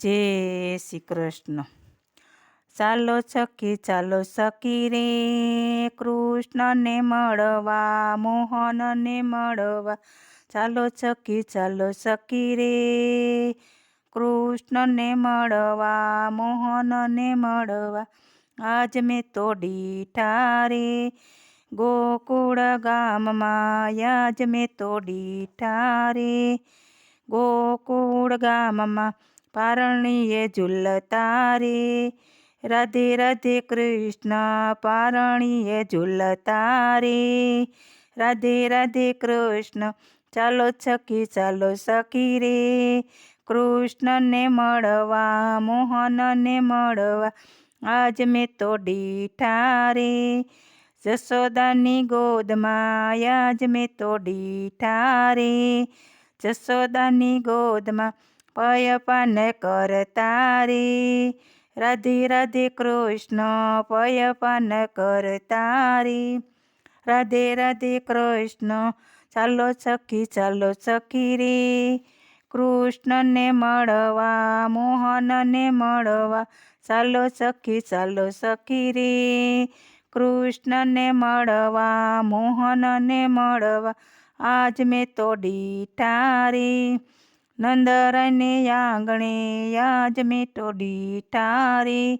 જય શ્રી કૃષ્ણ. ચાલો સખી ચાલો સખી રે, કૃષ્ણને મળવા, મોહનને મળવા. ચાલો સખી ચાલો સખી રે, કૃષ્ણને મળવા, મોહનને મળવા. આજ મેં તો ડીઠા રે ગોકુળ ગામમાં. આજ મેં તો ડીઠા રે ગોકુળ ગામમાં. પારણીએ ઝૂલતા રે રાધે રાધે કૃષ્ણ પારણીએ ઝૂલતા રે રાધે રાધે કૃષ્ણ, ચાલો સખી ચાલો સખી રે. કૃષ્ણને મળવા, મોહનને મળવા, આજ મેં તો ડીઠા રે જશોદાની ગોદમાં, આજ મેં તો ડીઠા રે જશોદાની ગોદમાં પયપાન કર તારી. રાધે રાધે કૃષ્ણ પયપાન કર તારી. રાધે રાધે કૃષ્ણ, ચાલો સખી ચાલો સખી રે. કૃષ્ણને મળવા, મોહનને મળવા, ચાલો સખી ચાલો સખી રે. કૃષ્ણને મળવા, મોહનને મળવા, આજ મેં તો ડીઠા રે નંદરાયને આંગણે આજ મેં ટોડી ટારે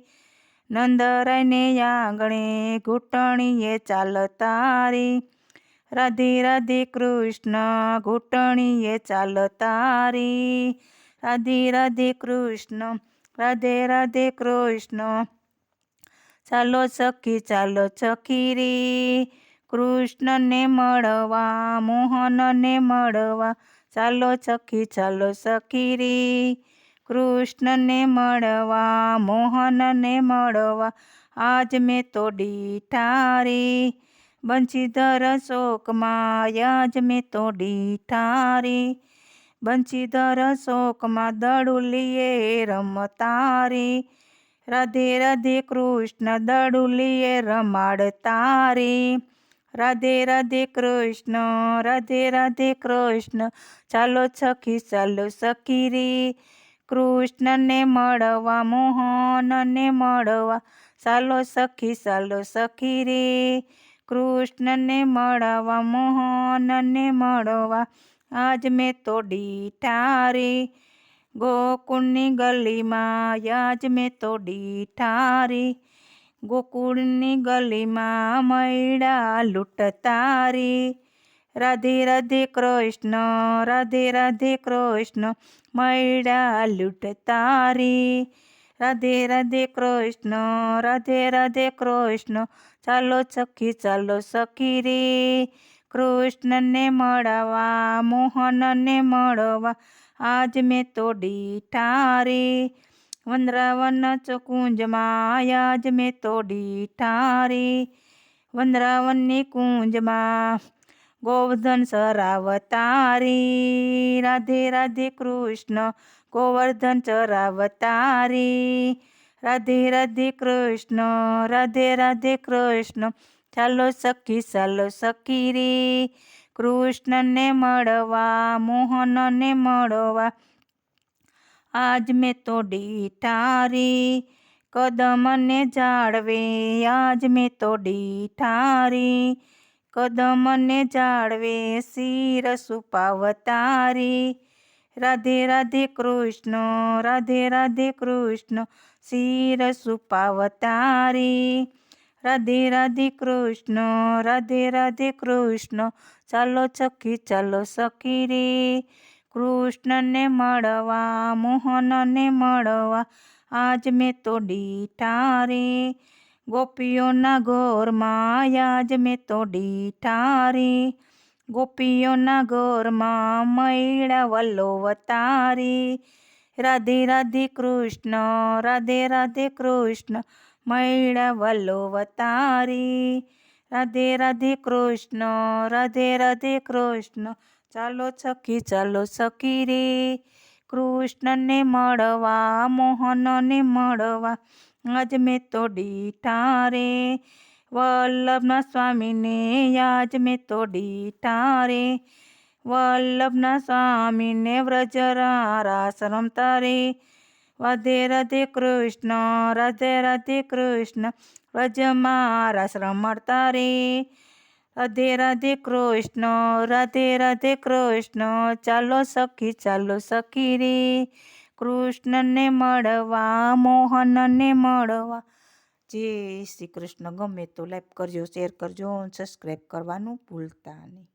નંદરાયને આંગણે ઘૂંટણીએ ચાલ તારી રાધે રાધે કૃષ્ણ ઘૂંટણીએ ચાલ તારી રાધે રાધે કૃષ્ણ, રાધે રાધે કૃષ્ણ. ચાલો સખી ચાલો સખી રે. કૃષ્ણને મળવા, મોહનને મળવા ચાલો ચખી ચાલો સખીરી. કૃષ્ણને મળવા, મોહનને મળવા, આજ મેં તોડી ઠારી બંશીધર શોકમાં યાજ મેં તોડી ઠારી બંશીધર શોકમાં, દડુલીએ રમતારી. રાધે રાધે કૃષ્ણ, દડુલીએ રમાડ રે રાધે રાધે કૃષ્ણ, રાધે રાધે કૃષ્ણ. ચાલો સખી ચાલો સખી કૃષ્ણને મળવા, મોહનને મળવા. ચાલો સખી ચાલો સખી કૃષ્ણને મળવા, મોહનને મળવા. આજ મેં તોડી ઠારી. ગોકુળની ગલીમાં યાજ મેં તોડી ડીઠા રે ગોકુળની ગલીમાં મૈડા લૂંટતા રે રાધે રાધે કૃષ્ણ, રાધે રાધે કૃષ્ણ, મૈડા લૂંટતા રે રાધે રાધે કૃષ્ણ, રાધે રાધે કૃષ્ણ, ચાલો સખી ચાલો સખી રે. કૃષ્ણને મળવા, મોહનને મળવા, આજ મેં તો ડીઠા વંદ્રાવન કુંજમાં આજ મેં તો ડીઠા રે વંદ્રાવનની કુંજમાં ગોવર્ધન સરાવતારી રાધે રાધે કૃષ્ણ ગોવર્ધન ચરાવતારી. રાધે રાધે કૃષ્ણ, રાધે રાધે કૃષ્ણ, ચાલો સખી ચાલો સખી રે. કૃષ્ણને મળવા, મોહનને મળવા આજ મેં તો ડીઠા રે કદમને જાળવે, આજ મેં તો ડીઠા રે કદમને જાળવે, શિર સુપાવતા રે રાધે રાધે કૃષ્ણ, રાધે રાધે કૃષ્ણ, શિર સુપાવતા રે રાધે રાધે કૃષ્ણ, રાધે રાધે કૃષ્ણ, ચાલો સખી ચાલો સખી રે. કૃષ્ણને મળવા, મોહનને મળવા. આજ મેં તો ડીઠા રે ગોપીઓના ઘોરમાં આજ મેં તો ડીઠા રે ગોપીઓના ઘોરમાં મૈડા વલ્લોવતા રે રાધે રાધે કૃષ્ણ, રાધે રાધે કૃષ્ણ મૈડા વલ્લોવતારી રાધે રાધે કૃષ્ણ, રાધે રાધે કૃષ્ણ ચાલો સખી ચાલો સખી રે. કૃષ્ણને મળવા, મોહનને મળવા, આજ મેં તો ડીઠા રે. વલ્લભના સ્વામીને, આજ મેં તો ડીઠા રે. વલ્લભના સ્વામીને વ્રજરાસ રમતા રે. રાધે રાધે કૃષ્ણ, રાધે રાધે કૃષ્ણ વ્રજમાં રાસ રમતા રે. રાધે રાધે કૃષ્ણ, રાધે રાધે કૃષ્ણ, ચાલો સખી ચાલો સખી રે. કૃષ્ણને મળવા, મોહનને મળવા. જય શ્રી કૃષ્ણ. ગમે તો લાઈક કરજો શેર કરજો સબસ્ક્રાઈબ કરવાનું ભૂલતા નહીં.